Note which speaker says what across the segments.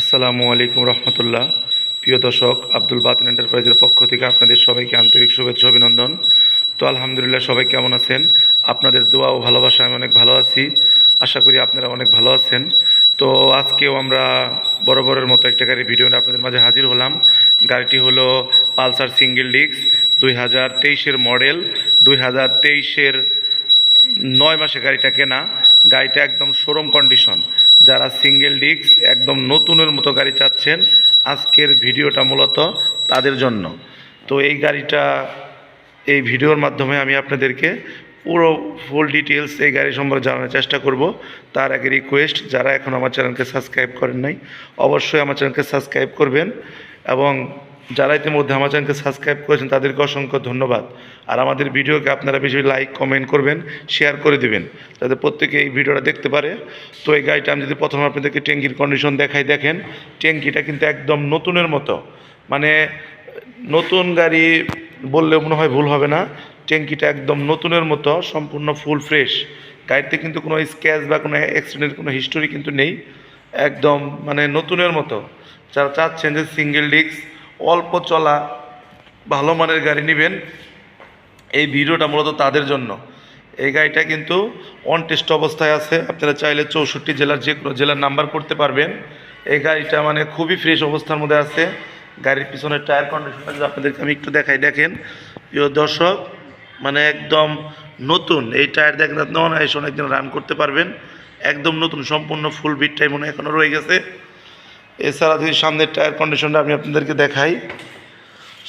Speaker 1: আসসালামু আলাইকুম রহমতুল্লাহ। প্রিয় দর্শক, আব্দুল বাতিন এন্টারপ্রাইজের পক্ষ থেকে আপনাদের সবাইকে আন্তরিক শুভেচ্ছা, অভিনন্দন। তো আলহামদুলিল্লাহ সবাই কেমন আছেন? আপনাদের দোয়া ও ভালোবাসা আমি অনেক ভালো আছি। আশা করি আপনারা অনেক ভালো আছেন। তো আজকেও আমরা বরাবরের মতো একটা গাড়ি ভিডিও নিয়ে আপনাদের মাঝে হাজির হলাম। গাড়িটি হলো পালসার সিঙ্গেল ডিস্ক দুই হাজার তেইশের মডেল, দুই হাজার তেইশের নয় মাসে গাড়িটা কেনা, গাড়িটা একদম শোরুম কন্ডিশন যারা সিঙ্গেল ডিস্ক একদম নতুনের মতো গাড়ি চাচ্ছেন, আজকের ভিডিওটা মূলত তাদের জন্য। তো এই গাড়িটা, এই ভিডিওর মাধ্যমে আমি আপনাদেরকে পুরো ফুল ডিটেলস এই গাড়ি সম্পর্কে জানার চেষ্টা করব। তার আগে রিকোয়েস্ট যারা এখন আমার চ্যানেলকে সাবস্ক্রাইব করেন নাই, অবশ্যই আমার চ্যানেলকে সাবস্ক্রাইব করবেন এবং যারা ইতিমধ্যে আমার চ্যানেলকে সাবস্ক্রাইব করেছেন, তাদেরকে অসংখ্য ধন্যবাদ। আর আমাদের ভিডিওকে আপনারা বেশি লাইক, কমেন্ট করবেন, শেয়ার করে দিবেন, যাতে প্রত্যেকে এই ভিডিওটা দেখতে পারে। তো এই গাড়িটা আমি যদি প্রথমে আপনাদেরকে ট্যাঙ্কির কন্ডিশন দেখাই, দেখেন, ট্যাঙ্কিটা কিন্তু একদম নতুনের মতো। মানে নতুন গাড়ি বললেও মনে হয় ভুল হবে না, ট্যাঙ্কিটা একদম নতুনের মতো, সম্পূর্ণ ফুল ফ্রেশ গাড়িতে কিন্তু কোনো স্ক্র্যাচ বা কোনো অ্যাক্সিডেন্টের কোনো হিস্টোরি কিন্তু নেই, একদম মানে নতুনের মতো। যারা চাচ্ছেন যে সিঙ্গেল ডিস্ক অল্প চলা ভালো মানের গাড়ি নেবেন। এই ভিডিওটা মূলত তাদের জন্য। এই গাড়িটা কিন্তু অন টেস্ট অবস্থায় আছে। আপনারা চাইলে চৌষট্টি জেলার যে কোনো জেলার নাম্বার করতে পারবেন। এই গাড়িটা মানে খুবই ফ্রেশ অবস্থার মধ্যে আছে। গাড়ির পিছনের টায়ার কন্ডিশনটা যদি আপনাদেরকে আমি একটু দেখাই, দেখেন। প্রিয় দর্শক মানে একদম নতুন। এই টায়ার দেখেন আপনি, অনায়াসে অনেকদিন রান করতে পারবেন। একদম নতুন, সম্পূর্ণ ফুল বিটটাই মনে এখনও রয়ে গেছে। এছাড়া যদি সামনের টায়ার কন্ডিশনটা আমি আপনাদেরকে দেখাই।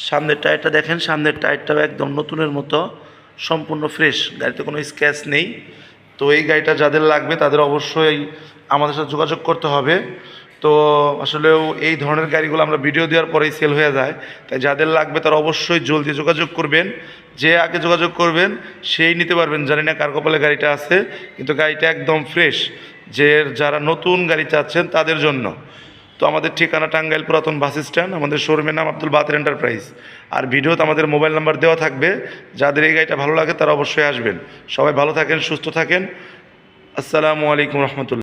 Speaker 1: সামনের টায়ারটা দেখেন, সামনের টায়ারটাও একদম নতুনের মতো, সম্পূর্ণ ফ্রেশ, গাড়িতে কোনো স্ক্র্যাচ নেই। তো এই গাড়িটা যাদের লাগবে তাদের অবশ্যই আমাদের সাথে যোগাযোগ করতে হবে। তো আসলেও এই ধরনের গাড়িগুলো আমরা ভিডিও দেওয়ার পরেই সেল হয়ে যায়। তাই যাদের লাগবে তারা অবশ্যই জলদি যোগাযোগ করবেন। যে আগে যোগাযোগ করবেন, সেই নিতে পারবেন। জানি না কার কপালে গাড়িটা আছে, কিন্তু গাড়িটা একদম ফ্রেশ যে যারা নতুন গাড়ি চাচ্ছেন তাদের জন্য। তো আমাদের ঠিকানা টাঙ্গাইল পুরাতন বাস স্ট্যান্ড, আমাদের শোরুমের নাম আব্দুল বাতের এন্টারপ্রাইজ। আর ভিডিওতে আমাদের মোবাইল নাম্বার দেওয়া থাকবে, যাদের এই গাড়িটা ভালো লাগে তারা অবশ্যই আসবেন। সবাই ভালো থাকেন, সুস্থ থাকেন। আসসালামু আলাইকুম রহমতুল্লাহ।